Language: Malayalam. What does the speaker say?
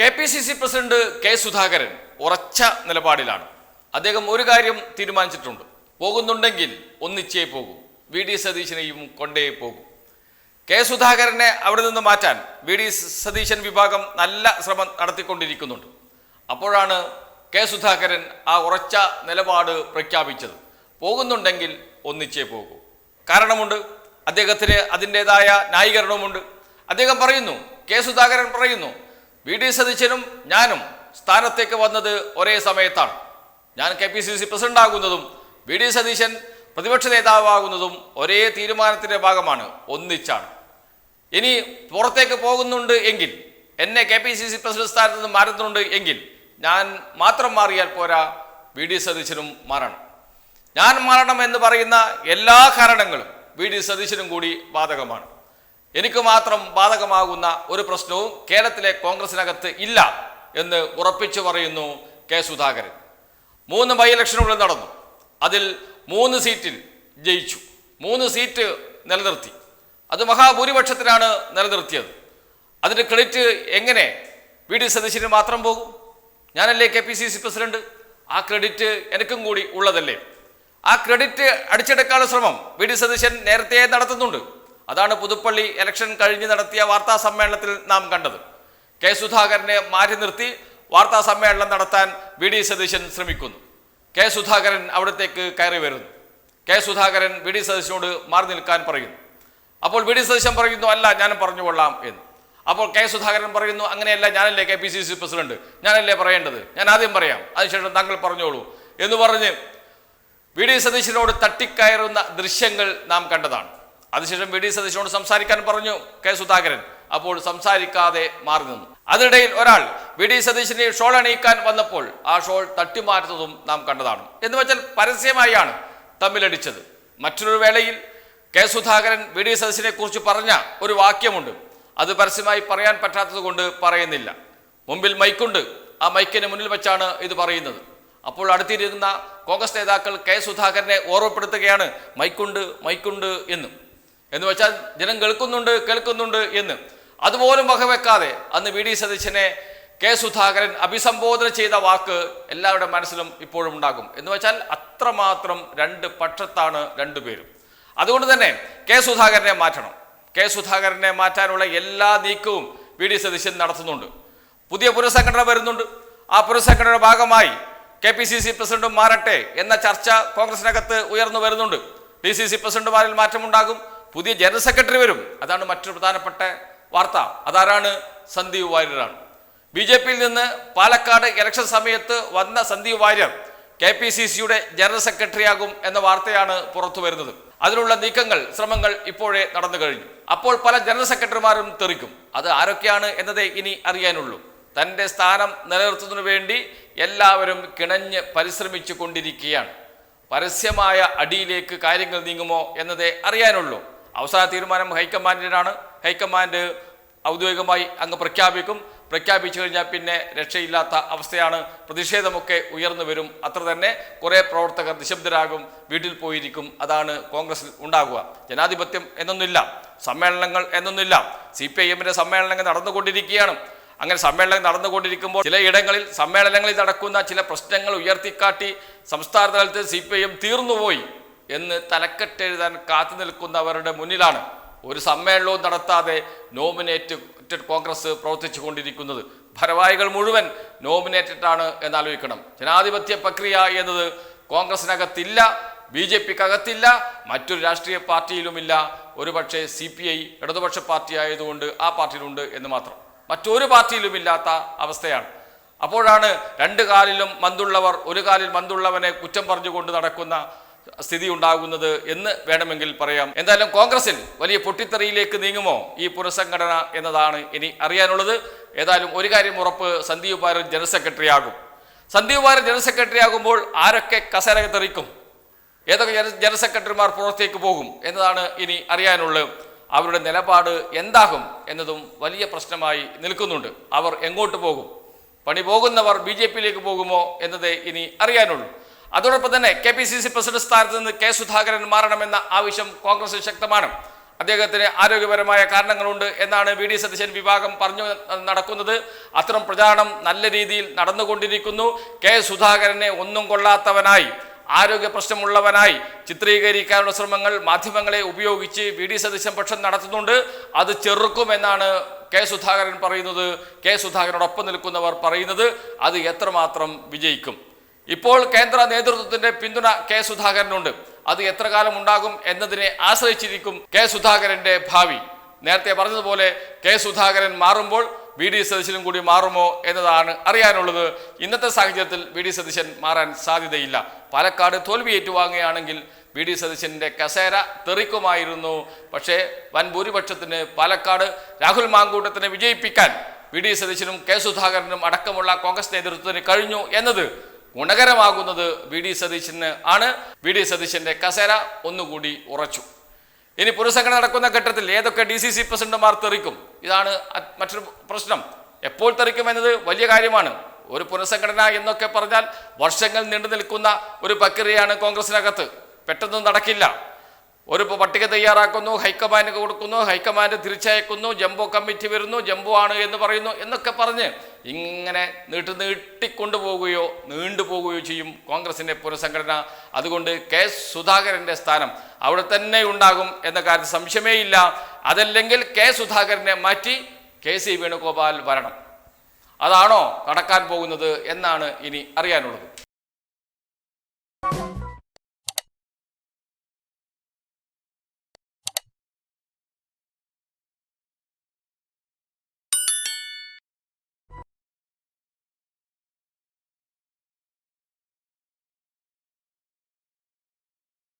K P C C president K Sudhakaran ഉറച്ച നിലപാടിലാണ്. അദ്ദേഹം ഒരു കാര്യം തീരുമാനിച്ചിട്ടുണ്ട്. പോകുന്നുണ്ടെങ്കിൽ ഒന്നിച്ചേ പോകും. വി ഡി സതീശനെയും കൊണ്ടേ പോകും. കെ സുധാകരനെ അവിടെ നിന്ന് മാറ്റാൻ വി ഡി സതീശൻ വിഭാഗം നല്ല ശ്രമം നടത്തിക്കൊണ്ടിരിക്കുന്നുണ്ട്. അപ്പോഴാണ് കെ സുധാകരൻ ആ ഉറച്ച നിലപാട് പ്രഖ്യാപിച്ചത്. പോകുന്നുണ്ടെങ്കിൽ ഒന്നിച്ചേ പോകൂ. കാരണമുണ്ട്. അദ്ദേഹത്തിന് അതിന്റെതായ ന്യായീകരണവുമുണ്ട്. അദ്ദേഹം പറയുന്നു കെ സുധാകരൻ പറയുന്നു വി ഡി സതീശനും ഞാനും സ്ഥാനത്തേക്ക് വന്നത് ഒരേ സമയത്താണ്. ഞാൻ K P C C president ആകുന്നതും V D Satheesan പ്രതിപക്ഷ നേതാവാകുന്നതും ഒരേ തീരുമാനത്തിന്റെ ഭാഗമാണ് ഒന്നിച്ചാണ്. ഇനി പുറത്തേക്ക് പോകുന്നുണ്ട് എങ്കിൽ എന്നെ K P C C president സ്ഥാനത്ത് നിന്ന് മാറുന്നുണ്ട് എങ്കിൽ ഞാൻ മാത്രം മാറിയാൽ പോരാ വി ഡി സതീശനും മാറണം. ഞാൻ മാറണം എന്ന് പറയുന്ന എല്ലാ കാരണങ്ങളും വി ഡി സതീശനും കൂടി ബാധകമാണ്. എനിക്ക് മാത്രം ബാധകമാകുന്ന ഒരു പ്രശ്നവും കേരളത്തിലെ കോൺഗ്രസിനകത്ത് ഇല്ല എന്ന് ഉറപ്പിച്ചു പറയുന്നു കെ സുധാകരൻ. മൂന്ന് ബൈ ഇലക്ഷനുകൾ നടന്നു. അതിൽ മൂന്ന് സീറ്റിൽ ജയിച്ചു. മൂന്ന് സീറ്റ് നിലനിർത്തി. അത് മഹാഭൂരിപക്ഷത്തിലാണ് നിലനിർത്തിയത്. അതിന്റെ ക്രെഡിറ്റ് എങ്ങനെ? വി ഡി സതീശന് മാത്രം പോകും? ഞാനല്ലേ K P C C president? ആ ക്രെഡിറ്റ് എനിക്കും കൂടി ഉള്ളതല്ലേ? ആ ക്രെഡിറ്റ് അടിച്ചെടുക്കാനുള്ള ശ്രമം വി ഡി സതീശൻ നേരത്തെ നടത്തുന്നുണ്ട്. അതാണ് പുതുപ്പള്ളി ഇലക്ഷൻ കഴിഞ്ഞ് നടത്തിയ വാർത്താ സമ്മേളനത്തിൽ നാം കണ്ടത്. കെ സുധാകരനെ മാറ്റി നിർത്തി വാർത്താ സമ്മേളനം നടത്താൻ വി ഡി സതീശൻ ശ്രമിക്കുന്നു. കെ സുധാകരൻ അവിടത്തേക്ക് കയറി വരുന്നു. കെ സുധാകരൻ വി ഡി സതീശനോട് മാറി നിൽക്കാൻ പറയുന്നു. അപ്പോൾ വി ഡി സതീശൻ പറയുന്നു അല്ല ഞാനും പറഞ്ഞുകൊള്ളാം എന്ന്. അപ്പോൾ കെ സുധാകരൻ പറയുന്നു അങ്ങനെയല്ല ഞാനല്ലേ K P C C president? ഞാനല്ലേ പറയേണ്ടത്? ഞാൻ ആദ്യം പറയാം അതിനുശേഷം താങ്കൾ പറഞ്ഞോളൂ എന്ന് പറഞ്ഞ് വി ഡി സതീശനോട് തട്ടിക്കയറുന്ന ദൃശ്യങ്ങൾ നാം കണ്ടതാണ്. അതിനുശേഷം വി ഡി സതീശനോട് സംസാരിക്കാൻ പറഞ്ഞു കെ സുധാകരൻ. അപ്പോൾ സംസാരിക്കാതെ മാറി നിന്നു. അതിനിടയിൽ ഒരാൾ വി ഡി സതീശനെ ഷോൾ അണിയിക്കാൻ വന്നപ്പോൾ ആ ഷോൾ തട്ടിമാറ്റുന്നതും നാം കണ്ടതാണ്. എന്ന് വെച്ചാൽ പരസ്യമായാണ് തമ്മിലടിച്ചത്. മറ്റൊരു വേളയിൽ കെ സുധാകരൻ വി ഡി സതീശനെ കുറിച്ച് പറഞ്ഞ ഒരു വാക്യമുണ്ട്. അത് പരസ്യമായി പറയാൻ പറ്റാത്തത് കൊണ്ട് പറയുന്നില്ല. മുമ്പിൽ മൈക്കുണ്ട്. ആ മൈക്കിന് മുന്നിൽ വെച്ചാണ് ഇത് പറയുന്നത്. അപ്പോൾ അടുത്തിരിക്കുന്ന കോൺഗ്രസ് നേതാക്കൾ കെ സുധാകരനെ ഓർമ്മപ്പെടുത്തുകയാണ്. മൈക്കുണ്ട് മൈക്കുണ്ട് എന്ന്. എന്ന് വെച്ചാൽ ജനം കേൾക്കുന്നുണ്ട് കേൾക്കുന്നുണ്ട് എന്ന്. അതുപോലും വകവെക്കാതെ അന്ന് വി ഡി സതീശനെ കെ സുധാകരൻ അഭിസംബോധന ചെയ്ത വാക്ക് എല്ലാവരുടെ മനസ്സിലും ഇപ്പോഴും ഉണ്ടാകും. എന്ന് വെച്ചാൽ അത്രമാത്രം രണ്ട് പക്ഷത്താണ് രണ്ടുപേരും അതുകൊണ്ട് തന്നെ കെ സുധാകരനെ മാറ്റണം. കെ സുധാകരനെ മാറ്റാനുള്ള എല്ലാ നീക്കവും വി ഡി സതീശൻ നടത്തുന്നുണ്ട്. പുതിയ പുനഃസംഘടന വരുന്നുണ്ട്. ആ പുനഃസംഘടനയുടെ ഭാഗമായി കെ പി സി സി പ്രസിഡന്റും മാറട്ടെ എന്ന ചർച്ച കോൺഗ്രസിനകത്ത് ഉയർന്നു വരുന്നുണ്ട്. ഡി സി സി പ്രസിഡന്റുമാരിൽ മാറ്റമുണ്ടാകും. പുതിയ ജനറൽ സെക്രട്ടറി വരും. അതാണ് മറ്റൊരു പ്രധാനപ്പെട്ട വാർത്ത. അതാരാണ്? സന്ദീപ് വാര്യരാണ്. ബി ജെ പിയിൽ നിന്ന് പാലക്കാട് ഇലക്ഷൻ സമയത്ത് വന്ന Sandeep Warrier K P C സിയുടെ ജനറൽ സെക്രട്ടറിയാകും എന്ന വാർത്തയാണ് പുറത്തു വരുന്നത്. അതിനുള്ള നീക്കങ്ങൾ ശ്രമങ്ങൾ ഇപ്പോഴേ നടന്നു കഴിഞ്ഞു. അപ്പോൾ പല ജനറൽ സെക്രട്ടറിമാരും തെറിക്കും. അത് ആരൊക്കെയാണ് എന്നതേ ഇനി അറിയാനുള്ളൂ. തന്റെ സ്ഥാനം നിലനിർത്തുന്നതിനു വേണ്ടി എല്ലാവരും കിണഞ്ഞ് പരിശ്രമിച്ചു കൊണ്ടിരിക്കുകയാണ്. പരസ്യമായ അടിയിലേക്ക് കാര്യങ്ങൾ നീങ്ങുമോ എന്നതേ അറിയാനുള്ളൂ. അവസാന തീരുമാനം ഹൈക്കമാൻഡിനാണ്. ഹൈക്കമാൻഡ് ഔദ്യോഗികമായി അങ്ങ് പ്രഖ്യാപിക്കും. പ്രഖ്യാപിച്ചു കഴിഞ്ഞാൽ പിന്നെ രക്ഷയില്ലാത്ത അവസ്ഥയാണ്. പ്രതിഷേധമൊക്കെ ഉയർന്നു വരും. അത്ര തന്നെ കുറേ പ്രവർത്തകർ നിശബ്ദരാകും. വീട്ടിൽ പോയിരിക്കും. അതാണ് കോൺഗ്രസിൽ ഉണ്ടാകുക. ജനാധിപത്യം എന്നൊന്നില്ല സമ്മേളനങ്ങൾ എന്നൊന്നില്ല സി പി ഐ എമ്മിന്റെ സമ്മേളനങ്ങൾ നടന്നുകൊണ്ടിരിക്കുകയാണ്. അങ്ങനെ സമ്മേളനം നടന്നുകൊണ്ടിരിക്കുമ്പോൾ ചിലയിടങ്ങളിൽ സമ്മേളനങ്ങളിൽ നടക്കുന്ന ചില പ്രശ്നങ്ങൾ ഉയർത്തിക്കാട്ടി സംസ്ഥാന തലത്തിൽ സി പി ഐ എം തീർന്നുപോയി. എന്ന് തലക്കെട്ടെഴുതാൻ കാത്തു നിൽക്കുന്നവരുടെ മുന്നിലാണ് ഒരു സമ്മേളനവും നടത്താതെ നോമിനേറ്റഡ് കോൺഗ്രസ് പ്രവർത്തിച്ചു കൊണ്ടിരിക്കുന്നത് ഭാരവാഹികൾ മുഴുവൻ നോമിനേറ്റഡ് ആണ് എന്നാലോചിക്കണം. ജനാധിപത്യ പ്രക്രിയ എന്നത് കോൺഗ്രസിനകത്തില്ല ബി ജെ പിക്കകത്തില്ല മറ്റൊരു രാഷ്ട്രീയ പാർട്ടിയിലുമില്ല. ഒരുപക്ഷെ സി പി ഐ ഇടതുപക്ഷ പാർട്ടി ആയതുകൊണ്ട് ആ പാർട്ടിയിലുണ്ട് എന്ന് മാത്രം. മറ്റൊരു പാർട്ടിയിലുമില്ലാത്ത അവസ്ഥയാണ്. അപ്പോഴാണ് രണ്ട് കാലിലും മന്തുള്ളവർ ഒരു കാലിൽ മന്തുള്ളവനെ കുറ്റം പറഞ്ഞുകൊണ്ട് നടക്കുന്ന സ്ഥിതി ഉണ്ടാകുന്നത് എന്ന് വേണമെങ്കിൽ പറയാം. എന്തായാലും കോൺഗ്രസിൽ വലിയ പൊട്ടിത്തെറിയിലേക്ക് നീങ്ങുമോ ഈ പുനഃസംഘടന എന്നതാണ് ഇനി അറിയാനുള്ളത്. ഏതായാലും ഒരു കാര്യം ഉറപ്പ് സന്ദീപ് ഭാരത് ജനറൽ സെക്രട്ടറി ആകും. സന്ദീപ് ഭാരത് ജനറൽ സെക്രട്ടറി ആകുമ്പോൾ ആരൊക്കെ കസേര തെറിക്കും? ഏതൊക്കെ ജനറൽ സെക്രട്ടറിമാർ പുറത്തേക്ക് പോകും എന്നതാണ് ഇനി അറിയാനുള്ളത്. അവരുടെ നിലപാട് എന്താകും എന്നതും വലിയ പ്രശ്നമായി നിൽക്കുന്നുണ്ട്. അവർ എങ്ങോട്ട് പോകും? പണി പോകുന്നവർ ബി ജെ പിയിലേക്ക് പോകുമോ എന്നതേ ഇനി അറിയാനുള്ളൂ. അതോടൊപ്പം തന്നെ K P C C president സ്ഥാനത്ത് നിന്ന് കെ സുധാകരൻ മാറണമെന്ന ആവശ്യം കോൺഗ്രസ് ശക്തമാണ്. അദ്ദേഹത്തിന് ആരോഗ്യപരമായ കാരണങ്ങളുണ്ട് എന്നാണ് വി ഡി സതീശൻ വിഭാഗം പറഞ്ഞു നടക്കുന്നത്. അത്തരം പ്രചാരണം നല്ല രീതിയിൽ നടന്നുകൊണ്ടിരിക്കുന്നു. കെ സുധാകരനെ ഒന്നും കൊള്ളാത്തവനായി ആരോഗ്യ പ്രശ്നമുള്ളവനായി ചിത്രീകരിക്കാനുള്ള ശ്രമങ്ങൾ മാധ്യമങ്ങളെ ഉപയോഗിച്ച് വി ഡി സതീശൻ പക്ഷം നടത്തുന്നുണ്ട്. അത് ചെറുക്കുമെന്നാണ് കെ സുധാകരൻ പറയുന്നത്. കെ സുധാകരനോടൊപ്പം നിൽക്കുന്നവർ പറയുന്നത്. അത് എത്രമാത്രം വിജയിക്കും? ഇപ്പോൾ കേന്ദ്ര നേതൃത്വത്തിന്റെ പിന്തുണ കെ സുധാകരനുണ്ട്. അത് എത്ര കാലം ഉണ്ടാകും എന്നതിനെ ആശ്രയിച്ചിരിക്കും കെ സുധാകരന്റെ ഭാവി. നേരത്തെ പറഞ്ഞതുപോലെ കെ സുധാകരൻ മാറുമ്പോൾ വി ഡി സതീശനും കൂടി മാറുമോ എന്നതാണ് അറിയാനുള്ളത്. ഇന്നത്തെ സാഹചര്യത്തിൽ വി ഡി സതീശൻ മാറാൻ സാധ്യതയില്ല. പാലക്കാട് തോൽവി ഏറ്റുവാങ്ങുകയാണെങ്കിൽ വി ഡി സതീശന്റെ കസേര തെറിക്കുമായിരുന്നു. പക്ഷേ വൻ ഭൂരിപക്ഷത്തിന് പാലക്കാട് രാഹുൽ മാങ്കൂട്ടത്തിനെ വിജയിപ്പിക്കാൻ വി ഡി സതീശനും കെ സുധാകരനും അടക്കമുള്ള കോൺഗ്രസ് നേതൃത്വത്തിന് കഴിഞ്ഞു എന്നത് ഗുണകരമാകുന്നത് വി ഡി സതീശന് ആണ്. വി ഡി സതീശന്റെ കസേര ഒന്നുകൂടി ഉറച്ചു. ഇനി പുനഃസംഘടന നടക്കുന്ന ഘട്ടത്തിൽ ഏതൊക്കെ ഡി സി സി പ്രസിഡന്റുമാർ തെറിക്കും? ഇതാണ് മറ്റൊരു പ്രശ്നം. എപ്പോൾ തെറിക്കും എന്നത് വലിയ കാര്യമാണ്. ഒരു പുനഃസംഘടന എന്നൊക്കെ പറഞ്ഞാൽ വർഷങ്ങൾ നീണ്ടു നിൽക്കുന്ന ഒരു പ്രക്രിയയാണ് കോൺഗ്രസിനകത്ത്. പെട്ടെന്ന് നടക്കില്ല. ഒരു പട്ടിക തയ്യാറാക്കുന്നു ഹൈക്കമാൻഡ് കൊടുക്കുന്നു ഹൈക്കമാൻഡ് തിരിച്ചയക്കുന്നു ജംബോ കമ്മിറ്റി വരുന്നു ജംബോ ആണ് എന്ന് പറയുന്നു എന്നൊക്കെ പറഞ്ഞ് ഇങ്ങനെ നീട്ടി നീണ്ടു പോകുകയോ ചെയ്യും കോൺഗ്രസിന്റെ പുനഃസംഘടന. അതുകൊണ്ട് കെ സുധാകരന്റെ സ്ഥാനം അവിടെ തന്നെ ഉണ്ടാകും എന്ന കാര്യത്തിൽ സംശയമേ ഇല്ല. അതല്ലെങ്കിൽ കെ സുധാകരനെ മാറ്റി കെ സി വേണുഗോപാൽ വരണം. അതാണോ നടക്കാൻ പോകുന്നത് എന്നാണ് ഇനി അറിയാനുള്ളത്.